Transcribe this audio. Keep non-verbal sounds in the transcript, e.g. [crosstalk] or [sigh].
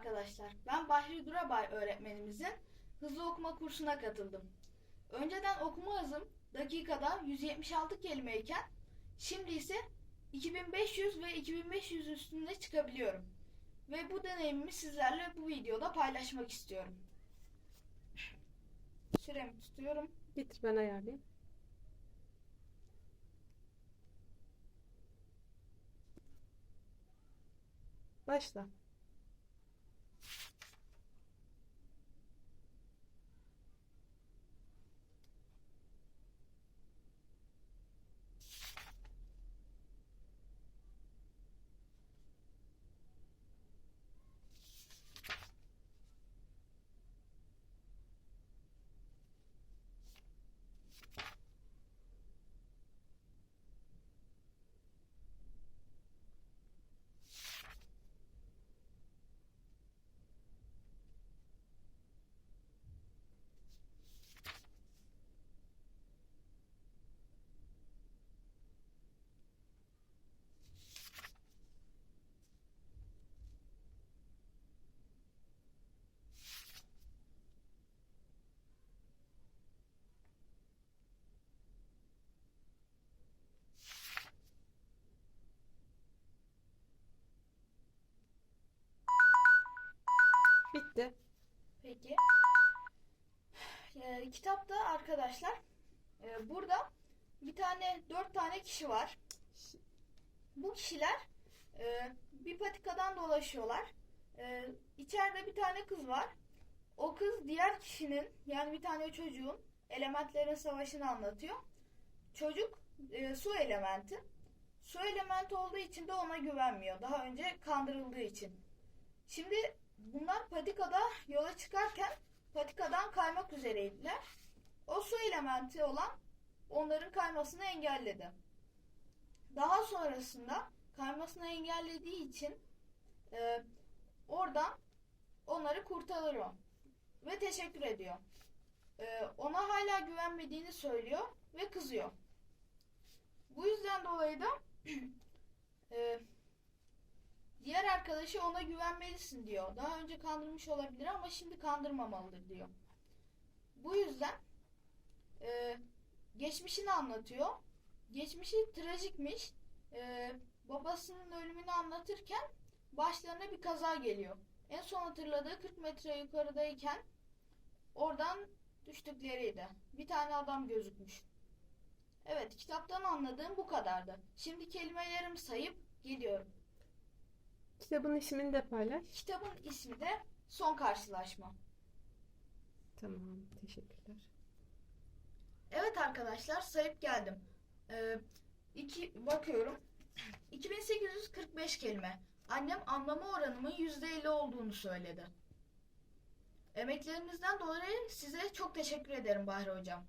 arkadaşlar. Ben Bahri Durabay öğretmenimizin hızlı okuma kursuna katıldım. Önceden okuma hızım dakikada 176 kelimeyken şimdi ise 2500 ve 2500 üstünde çıkabiliyorum. Ve bu deneyimimi sizlerle bu videoda paylaşmak istiyorum. Süremi tutuyorum. Bitir ben ayarlayayım. Başla. Bitti. Peki. Ee, kitapta arkadaşlar e, burada bir tane dört tane kişi var. Bu kişiler e, bir patikadan dolaşıyorlar. E, içeride bir tane kız var. O kız diğer kişinin yani bir tane çocuğun elementlerin savaşını anlatıyor. Çocuk e, su elementi. Su elementi olduğu için de ona güvenmiyor. Daha önce kandırıldığı için. Şimdi patikada yola çıkarken patikadan kaymak üzereydiler. O su elementi olan onların kaymasını engelledi. Daha sonrasında kaymasını engellediği için e, oradan onları kurtarıyor ve teşekkür ediyor. E, ona hala güvenmediğini söylüyor ve kızıyor. Bu yüzden dolayı da [clears throat] e, Diğer arkadaşı ona güvenmelisin diyor. Daha önce kandırmış olabilir ama şimdi kandırmamalıdır diyor. Bu yüzden e, geçmişini anlatıyor. Geçmişi trajikmiş. E, babasının ölümünü anlatırken başlarına bir kaza geliyor. En son hatırladığı 40 metre yukarıdayken oradan düştükleriydi. Bir tane adam gözükmüş. Evet kitaptan anladığım bu kadardı. Şimdi kelimelerimi sayıp geliyorum. Kitabın ismini de paylaş. Kitabın ismi de Son Karşılaşma. Tamam, teşekkürler. Evet arkadaşlar sayıp geldim. Ee, iki, bakıyorum. [clears throat] 2845 kelime. Annem anlama oranımın %50 olduğunu söyledi. Emeklerinizden dolayı size çok teşekkür ederim Bahri Hocam.